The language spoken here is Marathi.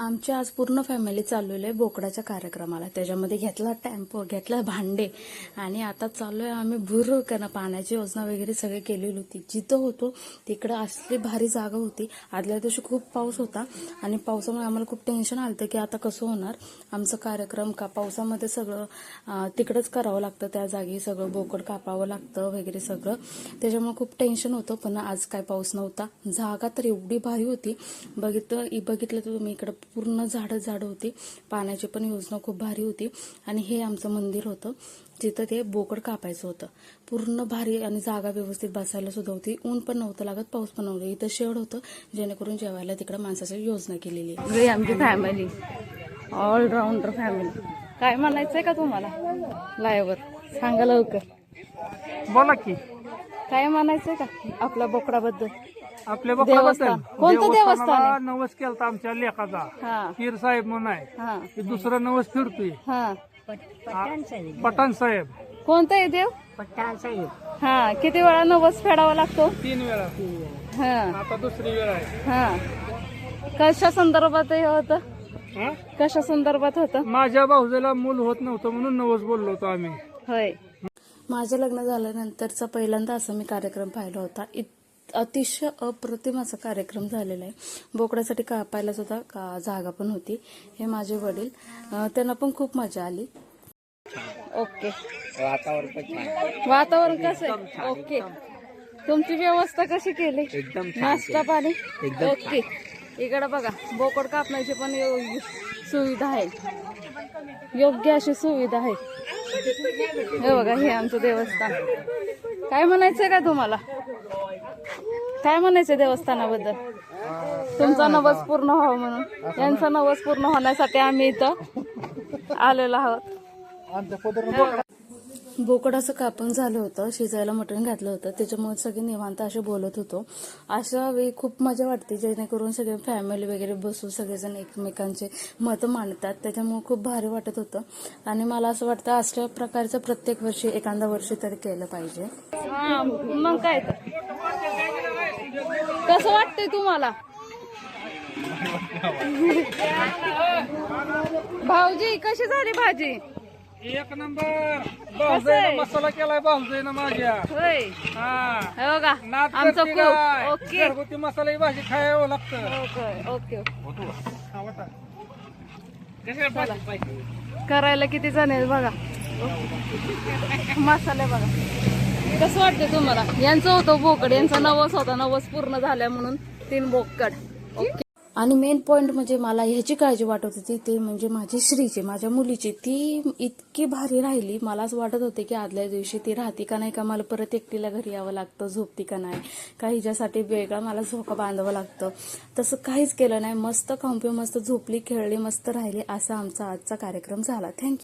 आमची आज पूर्ण फॅमिली चाललेलो आहे बोकडाच्या कार्यक्रमाला. त्याच्यामध्ये घेतला टेम्पो घेतला भांडे आणि आता चाललो आहे आम्ही भुर करणं. पाण्याची योजना वगैरे सगळी केलेली होती. जिथं होतो तिकडं असली भारी जागा होती. आदल्या दिवशी खूप पाऊस होता आणि पावसामुळे आम्हाला खूप टेन्शन आलं की आता कसं होणार? आमचं कार्यक्रम का पावसामध्ये सगळं तिकडंच करावं लागतं त्या जागी सगळं बोकड कापावं लागतं वगैरे सगळं. त्याच्यामुळे खूप टेन्शन होतं पण आज काय पाऊस नव्हता. जागा तर एवढी भारी होती. बघितलं बघितलं तर तुम्ही इकडं पूर्ण झाडं झाडं होती. पाण्याची पण योजना खूप भारी होती. आणि हे आमचं मंदिर होतं. जिथं ते बोकड कापायचं होतं. पूर्ण भारी आणि जागा व्यवस्थित बसायला सुद्धा होती. ऊन पण नव्हतं लागत पाऊस पण नव्हतं. इथं शेड होतं. जेणेकरून जेवायला तिकडं माणसाची योजना केलेली आहे. आमची फॅमिली ऑलराऊंडर फॅमिली काय म्हणायचंय का तुम्हाला? लायवर सांगा लवकर. बोला की. काय म्हणायचंय का? आपल्या बोकडाबद्दल. आपल्या देवस्थान. कोणतं देवस्थान आहे? नवस केलता आमच्या लेखाचा. हा. पीर साहेब म्हणून आहे. हा. ते दुसरं नवस फिरतोय. हा. पठाण साहेब. कोणतं आहे देव? पठाण साहेब. हा. किती वेळा नवस फेडावा लागतो? तीन वेळा. हा. आता दुसरी वेळ आहे. हा. कशा संदर्भात हे होतं? हा? कशा संदर्भात होतं? माझ्या भाऊजाला मूल होत नव्हतं म्हणून नवस बोललो होतो आम्ही. होय. माझं लग्न झाल्यानंतरचा पहिल्यांदा असा मी कार्यक्रम पाहिला होता. इत- अतिशय अप्रतिम असा कार्यक्रम झालेला आहे. बोकडासाठी कापायला सुद्धा का जागा पण होती. हे माझे वडील. त्यांना पण खूप मजा आली. ओके. वातावरण कसं आहे? ओके. तुमची व्यवस्था कशी केली? एकदम नाश्ता पाणी? ओके. इकडे बघा बोकड कापण्याची पण सुविधा आहे. योग्य अशी सुविधा आहे. हे बघा हे आमचं देवस्थान. काय म्हणायचंय का तुम्हाला? काय म्हणायचं देवस्थानाबद्दल? तुमचा नवस पूर्ण व्हावा म्हणून. यांचा नवस पूर्ण होण्यासाठी आम्ही इथं आलेलो आहोत. बोकड असं कापून झालं होतं शिजायला मटण घातलं होतं. त्याच्यामुळे सगळे निवांत असे बोलत होतो. अशा वेळी खूप मजा वाटते जेणेकरून सगळे फॅमिली वगैरे बसून सगळेजण एकमेकांचे मतं मांडतात. त्याच्यामुळे खूप भारी वाटत होतं. आणि मला असं वाटतं अशा प्रकारचं प्रत्येक वर्षी एखादा वर्षी तरी केलं पाहिजे. मग काय कसं वाटतंय तुम्हाला? भाऊजी कशी झाली भाजी? एक नंबर. भाऊजाईनं मसाला केलाय भाऊजाईनं माझ्या. होय. हा. हे बघा नाद आमचं करते खूप. काय? ओके. घरगुती मसाला ही भाजी खायला लागतं. Okay okay. करायला किती जण आहेत बघा. मसाले बघा. कसं वाटतं तुम्हाला? यांचं होतं बोकड. यांचा नवस होता. नवस पूर्ण झाल्या म्हणून तीन बोकड. ओके. आणि मेन पॉईंट म्हणजे मला ह्याची काळजी वाटत होती ते म्हणजे माझी श्रीची माझ्या मुलीची. ती इतकी भारी राहिली मला असं वाटत होते की आदल्या दिवशी ती राहते का नाही का मला परत एकटीला घरी यावं लागतं झोपती का नाही का हिच्यासाठी वेगळा मला झोका बांधावं लागतं. तसं काहीच केलं नाही मस्त कॉम्प्यू मस्त झोपली खेळली मस्त राहिली असा आमचा आजचा कार्यक्रम झाला. थँक्यू